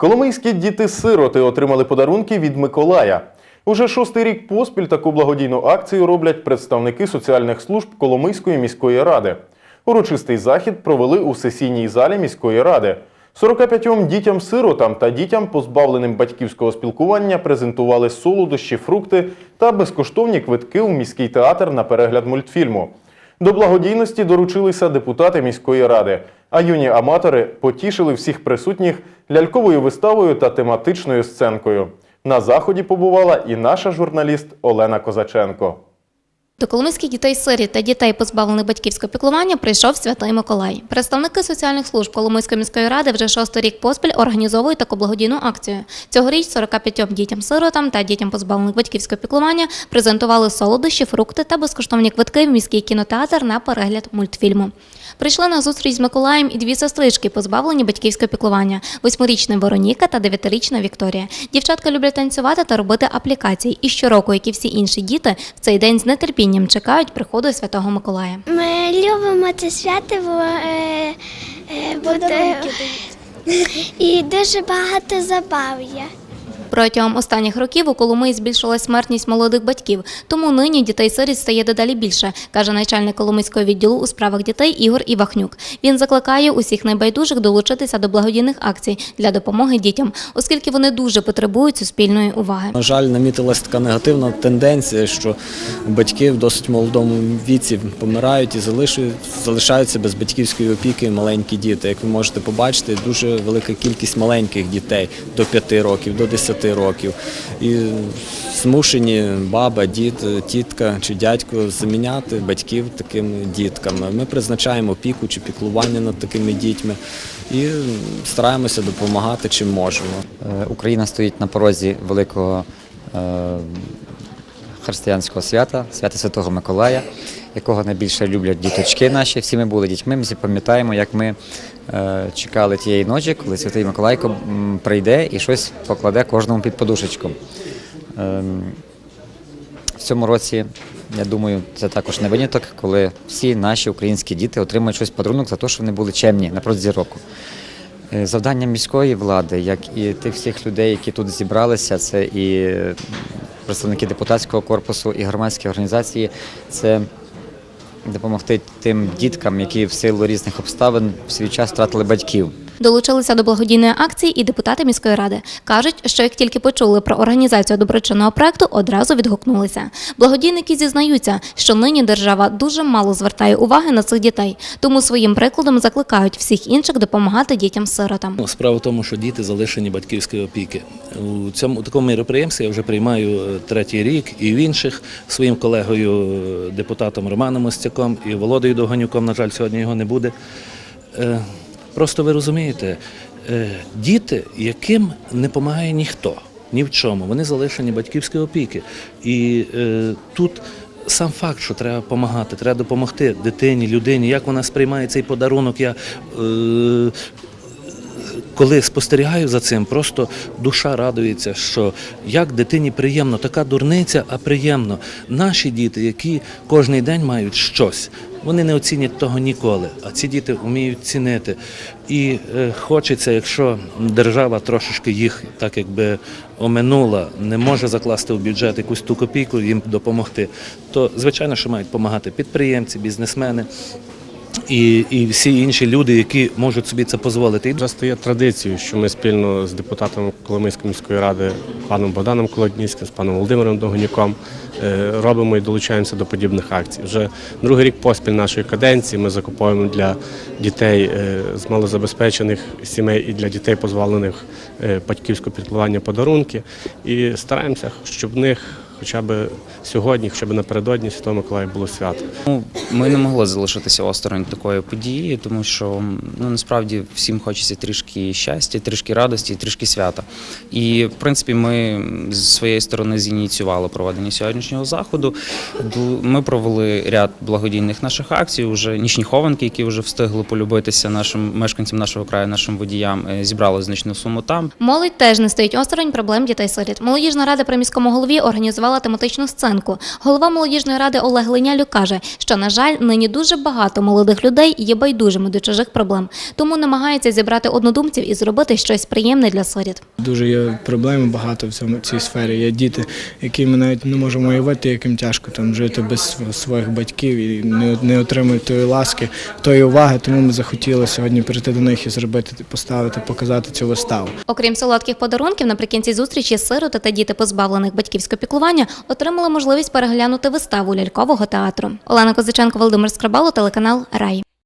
Коломийські діти-сироти отримали подарунки від Миколая. Уже шостий рік поспіль таку благодійну акцію роблять представники соціальних служб Коломийської міської ради. Урочистий захід провели у сесійній залі міської ради. 45 дітям-сиротам та дітям, позбавленим батьківського спілкування, презентували солодощі, фрукти та безкоштовні квитки у міський театр на перегляд мультфільму. До благодійності доручилися депутати міської ради, а юні аматори потішили всіх присутніх ляльковою виставою та тематичною сценкою. На заході побувала і наша журналіст Олена Козаченко. До коломийських дітей сиріт та дітей, позбавлених батьківського піклування, прийшов Святий Миколай. Представники соціальних служб Коломийської міської ради вже шостий рік поспіль організовують таку благодійну акцію. Цьогоріч 45 дітям-сиротам та дітям, позбавлених батьківського піклування, презентували солодощі, фрукти та безкоштовні квитки в міський кінотеатр на перегляд мультфільму. Прийшли на зустріч з Миколаєм і дві сестрички, позбавлені батьківського піклування: восьмирічна Вероніка та дев'ятирічна Вікторія. Дівчатка люблять танцювати та робити аплікації. І щороку, як і всі інші діти, в цей день з нетерпінням чекають приходу Святого Миколая. Ми любимо це свято, бо, е, е, буде і дуже багато забав є. Протягом останніх років у Коломиї збільшилась смертність молодих батьків, тому нині дітей-сиріт стає дедалі більше, каже начальник Коломийського відділу у справах дітей Ігор Івахнюк. Він закликає усіх найбайдужих долучитися до благодійних акцій для допомоги дітям, оскільки вони дуже потребують суспільної уваги. На жаль, намітилася така негативна тенденція, що батьки в досить молодому віці помирають і залишаються без батьківської опіки маленькі діти. Як ви можете побачити, дуже велика кількість маленьких дітей до 5 років, до 10 років. І змушені баба, дід, тітка чи дядько заміняти батьків такими дітками. Ми призначаємо опіку чи піклування над такими дітьми і стараємося допомагати чим можемо. Е, Україна стоїть на порозі великого е, християнського свята, свята Святого Миколая, якого найбільше люблять діточки наші. Всі ми були дітьми. Ми пам'ятаємо, як ми чекали тієї ночі, коли Святий Миколайко прийде і щось покладе кожному під подушечку. Ем, в цьому році, я думаю, це також не виняток, коли всі наші українські діти отримують щось подарунок за те, що вони були чемні на протязі року. Е, Завдання міської влади, як і тих всіх людей, які тут зібралися, це і е, представники депутатського корпусу, і громадські організації, це допомогти тим діткам, які в силу різних обставин в свій час втратили батьків. Долучилися до благодійної акції і депутати міської ради. Кажуть, що як тільки почули про організацію доброчинного проекту, одразу відгукнулися. Благодійники зізнаються, що нині держава дуже мало звертає уваги на цих дітей, тому своїм прикладом закликають всіх інших допомагати дітям-сиротам. Ну, Справа в тому, що діти залишені батьківської опіки. У цьому такому мероприємстві я вже приймаю е, третій рік і в інших своїм колегою, е, депутатом Романом Остяком і Володою Доганюком, на жаль, сьогодні його не буде. Просто ви розумієте, е, діти, яким не допомагає ніхто, ні в чому, вони залишені батьківської опіки. І е, тут сам факт, що треба допомагати, треба допомогти дитині, людині, як вона сприймає цей подарунок. Я е, коли спостерігаю за цим, просто душа радується, що як дитині приємно, така дурниця, а приємно. Наші діти, які кожен день мають щось, вони не оцінять того ніколи, а ці діти вміють цінити. І е, хочеться, якщо держава трошечки їх так якби оминула, не може закласти в бюджет якусь ту копійку, їм допомогти, то звичайно, що мають допомагати підприємці, бізнесмени. І, і всі інші люди, які можуть собі це дозволити. Вже стає традицією, що ми спільно з депутатом Коломийської міської ради, паном Богданом Колодніцьким, з паном Володимиром Догонюком е, робимо і долучаємося до подібних акцій. Вже другий рік поспіль нашої каденції ми закуповуємо для дітей е, з малозабезпечених сімей і для дітей, позбавлених е, батьківського піклування подарунки. І стараємося, щоб в них хоча б сьогодні, хоча б напередодні Святого Миколая було свято. Ну, ми не могли залишитися осторонь такої події, тому що ну насправді всім хочеться трішки щастя, трішки радості, трішки свята. І в принципі, ми з своєї сторони зініціювали проведення сьогоднішнього заходу. Ми провели ряд благодійних наших акцій. Уже нічні хованки, які вже встигли полюбитися нашим мешканцям нашого краю, нашим водіям, е, зібрали значну суму там. Молодь теж не стоїть осторонь проблем дітей-сиріт. Молодіжна рада при міському голові організувала організувала тематичну сценку. Голова молодіжної ради Олег Ленялю каже, що на жаль, нині дуже багато молодих людей є байдужими до чужих проблем, тому намагаються зібрати однодумців і зробити щось приємне для сиріт. Дуже є проблем багато в цьому цій сфері. Є діти, які ми навіть не можемо уявити, яким тяжко там жити без своїх батьків і не, не отримують тої ласки, тої уваги. Тому ми захотіли сьогодні прийти до них і зробити, поставити, показати цю виставу. Окрім солодких подарунків, наприкінці зустрічі сироти та діти позбавлених батьківського піклування отримали можливість переглянути виставу лялькового театру. Олена Козиченко, Володимир Скрабало, телеканал Рай.